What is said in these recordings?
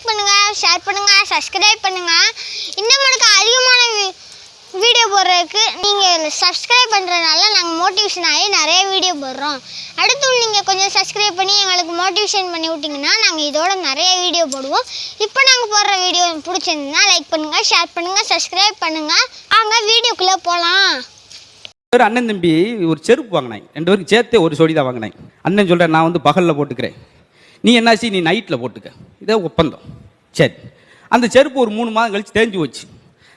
Like பண்ணுங்க share பண்ணுங்கள் subscribe பண்ணுங்கள் இன்னும் எனக்கு அதிகமான வீடியோ போடுறதுக்கு நீங்கள் சப்ஸ்கிரைப் பண்ணுறதுனால நாங்கள் மோட்டிவேஷன் ஆகி நிறைய வீடியோ போடுறோம். அடுத்து நீங்கள் கொஞ்சம் சப்ஸ்கிரைப் பண்ணி எங்களுக்கு மோட்டிவேஷன் பண்ணி விட்டிங்கன்னா நாங்கள் இதோட நிறைய வீடியோ போடுவோம். இப்போ நாங்கள் போடுற வீடியோ பிடிச்சிருந்தா லைக் பண்ணுங்கள் ஷேர் பண்ணுங்கள் சப்ஸ்கிரைப் பண்ணுங்கள் அங்கே வீடியோக்குள்ளே போகலாம் ஒரு அண்ணன் தம்பி ஒரு செருப்பு வாங்கினேன் ரெண்டு பேருக்கு சேர்த்தே ஒரு சொடி தான் வாங்கினேன் அண்ணன் சொல்கிறேன் நான் வந்து பகலில் போட்டுக்கிறேன். நீ என்னாச்சு நீ நைட்டில் போட்டுக்க. இதே ஒப்பந்தம். சரி. அந்த செருப்பு ஒரு மூணு மாதம் கழிச்சு தேஞ்சு போச்சு.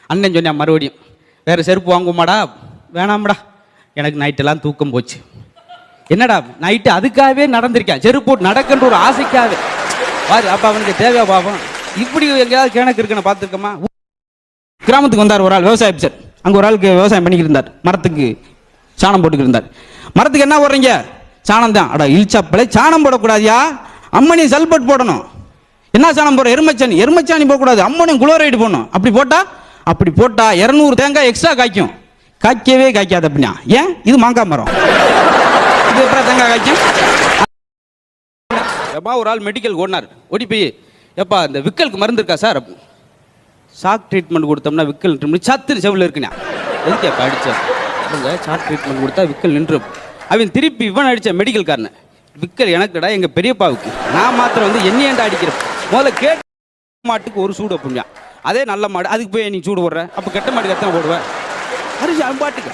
அண்ணன் சொன்னேன் மறுபடியும் வேறு செருப்பு வாங்குவோமாடா? வேணாம்டா. எனக்கு நைட்டெல்லாம் தூக்கம் போச்சு. என்னடா? நைட்டு அதுக்காகவே நடந்திருக்கேன். செருப்பு போட்டு நடக்கின்ற ஒரு ஆசைக்காக பாரு அப்போ அவனுக்கு தேவையா பாவம். இப்படி எங்கேயாவது கிணக்கு இருக்குன்னு பார்த்துருக்கோமா? கிராமத்துக்கு வந்தார் ஒரு ஆள் விவசாய சார் அங்கே ஒரு ஆளுக்கு விவசாயம் பண்ணிக்கிட்டு இருந்தார். மரத்துக்கு சாணம் போட்டுக்கிட்டு இருந்தார். மரத்துக்கு என்ன போடுறீங்க? சாணம் தான் அடா இழிச்சாப்பளே சாணம் போடக்கூடாதியா? அம்மனி சல்பட் போடணும். என்ன சாணம் போடுற? எருமச்சாணி. எருமச்சாணி போடக்கூடாது அம்மனையும் குளோரைடு போடணும். அப்படி போட்டா? அப்படி போட்டா இரநூறு தேங்காய் எக்ஸ்ட்ரா காய்க்கும். காய்க்கவே காய்க்காது அப்படின்னா. ஏன்? இது மாங்காய் மரம். இது எப்படா தேங்காய் காய்க்கும்? எப்பா ஒரு ஆள் மெடிக்கல் ஓடினார். ஓடி போய் எப்பா இந்த விக்கலுக்கு மருந்து இருக்கா சார்? ஷாக் ட்ரீட்மெண்ட் கொடுத்தோம்னா விக்கல் நின்று சத்து செவில் இருக்குண்ணா. எதுக்கு அப்போ அடித்தேன் ஷாக் ட்ரீட்மெண்ட் கொடுத்தா விக்கல் நின்று அவன் திருப்பி இவன் அடித்த மெடிக்கல் காரனை. விக்கல் எனக்குடா எங்கள் பெரியப்பாவுக்கு. நான் மாத்திரம் வந்து என்னையண்டா அடிக்கிறேன் முதல்ல கேட்ட மாட்டுக்கு ஒரு சூடு அப்படியா அதே நல்ல மாடு. அதுக்கு போய் நீ சூடு போடுற. அப்போ கெட்ட மாட்டுக்கு எத்தனை போடுவேன் அரிசி அவன் பாட்டுக்கு.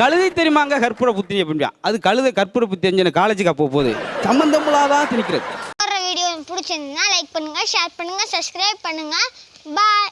கழுதை தெரியுமாங்க கற்பூர புத்திரி அப்படியா அது கழுதை கற்பூர புத்தி எஞ்சன காலேஜுக்கு அப்போ போகுது. சம்மந்தமில்லாதான் திணிக்கிறது. போடுற வீடியோ பிடிச்சிருந்தா லைக் பண்ணுங்கள் ஷேர் பண்ணுங்கள் சப்ஸ்கிரைப் பண்ணுங்கள் பாய்